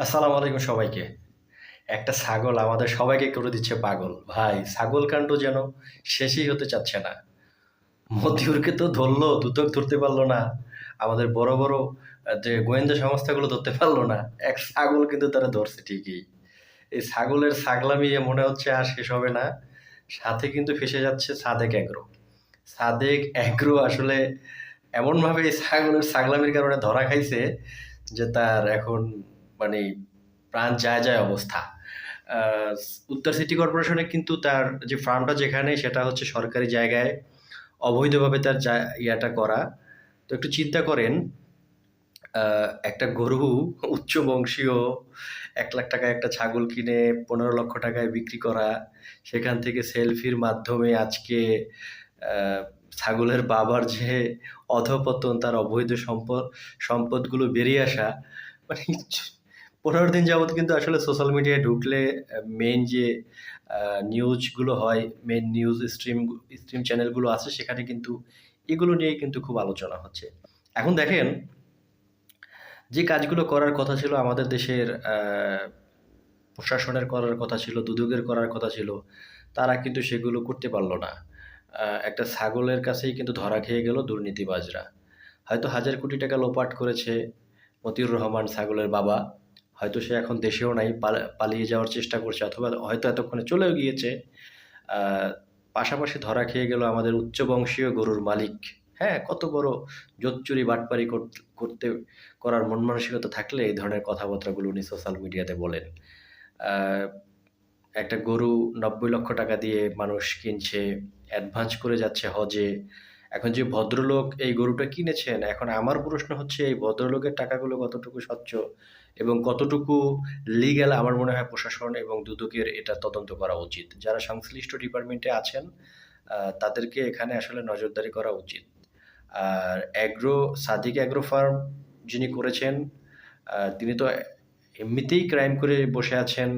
আসসালামু আলাইকুম সবাইকে। একটা ছাগল আমাদের সবাইকে করে দিচ্ছে পাগল। ভাই, ছাগল কাণ্ড যেন শেষই হতে চাচ্ছে না। মতিউরকে তো ধরলো, দুদক ধরতে পারল না। আমাদের বড় বড় যে গোয়েন্দা সংস্থাগুলো ধরতে পারল না। এক ছাগল কিন্তু তারা ধরছে ঠিকই। এই ছাগলের ছাগলামি মনে হচ্ছে আর শেষ হবে না, সাথে কিন্তু ফেসে যাচ্ছে সাদেক অ্যাগ্রো। সাদেক অ্যাগ্রো আসলে এমনভাবে এই ছাগলের ছাগলামির কারণে ধরা খাইছে যে তার এখন মানে প্রাণ যায় যায় অবস্থা। উত্তর সিটি কর্পোরেশনে কিন্তু তার যে ফার্মটা যেখানে, সেটা হচ্ছে সরকারি জায়গায় অবৈধভাবে তার ইয়াটা করা। তো একটু চিন্তা করেন একটা গরু উচ্চ বংশীয়, এক লাখ টাকায় একটা ছাগল কিনে পনেরো লক্ষ টাকায় বিক্রি করা, সেখান থেকে সেলফির মাধ্যমে আজকে ছাগলের বাবার যে অধপতন, তার অবৈধ সম্পদ সম্পদগুলো বেরিয়ে আসা মানে পনেরো দিন যাবত কিন্তু আসলে সোশ্যাল মিডিয়ায় ঢুকলে মেইন যে নিউজগুলো হয় মেন নিউজ স্ট্রিম স্ট্রিম চ্যানেলগুলো আছে, সেখানে কিন্তু এগুলো নিয়ে কিন্তু খুব আলোচনা হচ্ছে। এখন দেখেন, যে কাজগুলো করার কথা ছিল আমাদের দেশের প্রশাসনের করার কথা ছিল, দুদকের করার কথা ছিল, তারা কিন্তু সেগুলো করতে পারল না। একটা ছাগলের কাছেই কিন্তু ধরা খেয়ে গেল দুর্নীতিবাজরা। হয়তো হাজার কোটি টাকা লোপাট করেছে মতিউর রহমান ছাগলের বাবা। হয়তো সে এখন দেশেও নাই পালিয়ে যাওয়ার চেষ্টা করছে অথবা হয়তো এতক্ষণে চলেও গিয়েছে। পাশাপাশি ধরা খেয়ে গেল আমাদের উচ্চ বংশীয় গরুর মালিক। হ্যাঁ কত বড় জোচ্চুরি বাটপারি কর- করতে, করার মন মানসিকতা থাকলে এই ধরনের কথাবার্তাগুলো উনি সোশ্যাল মিডিয়াতে বলেন। একটা গরু নব্বই লক্ষ টাকা দিয়ে মানুষ কিনছে অ্যাডভান্স করে যাচ্ছে হজে। এখন যে ভদ্রলোক এই গরুটা কিনেছেন, এখন আমার প্রশ্ন হচ্ছে, এই ভদ্রলোকের টাকাগুলো কতটুকু স্বচ্ছ এবং কতটুকু লিগ্যাল আমার মনে হয় প্রশাসন এবং দুদকের এটা তদন্ত করা উচিত। যারা সংশ্লিষ্ট ডিপার্টমেন্টে আছেন তাদেরকে এখানে আসলে নজরদারি করা উচিত। আর অ্যাগ্রো সাদিক অ্যাগ্রো ফার্ম যিনি করেছেন তিনি তো এমনিতেই ক্রাইম করে বসে আছেন,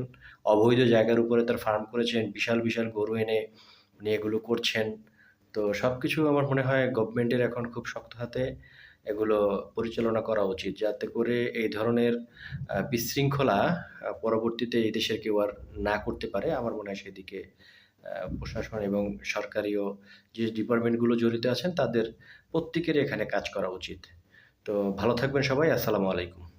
অবৈধ জায়গার উপরে তার ফার্ম করেছেন, বিশাল বিশাল গরু এনে উনি এগুলো করছেন। তো সব কিছু আমার মনে হয় গভর্নমেন্টের এখন খুব শক্ত হাতে এগুলো পরিচালনা করা উচিত। যাতে করে এই ধরনের বিশৃঙ্খলা পরবর্তীতে এই দেশের কেউ আর না করতে পারে, আমার মনে হয় সেদিকে প্রশাসন এবং সরকারিও যে ডিপার্টমেন্টগুলো জড়িত আছেন তাদের প্রত্যেকেরই এখানে কাজ করা উচিত। তো ভালো থাকবেন সবাই, আসসালামু আলাইকুম।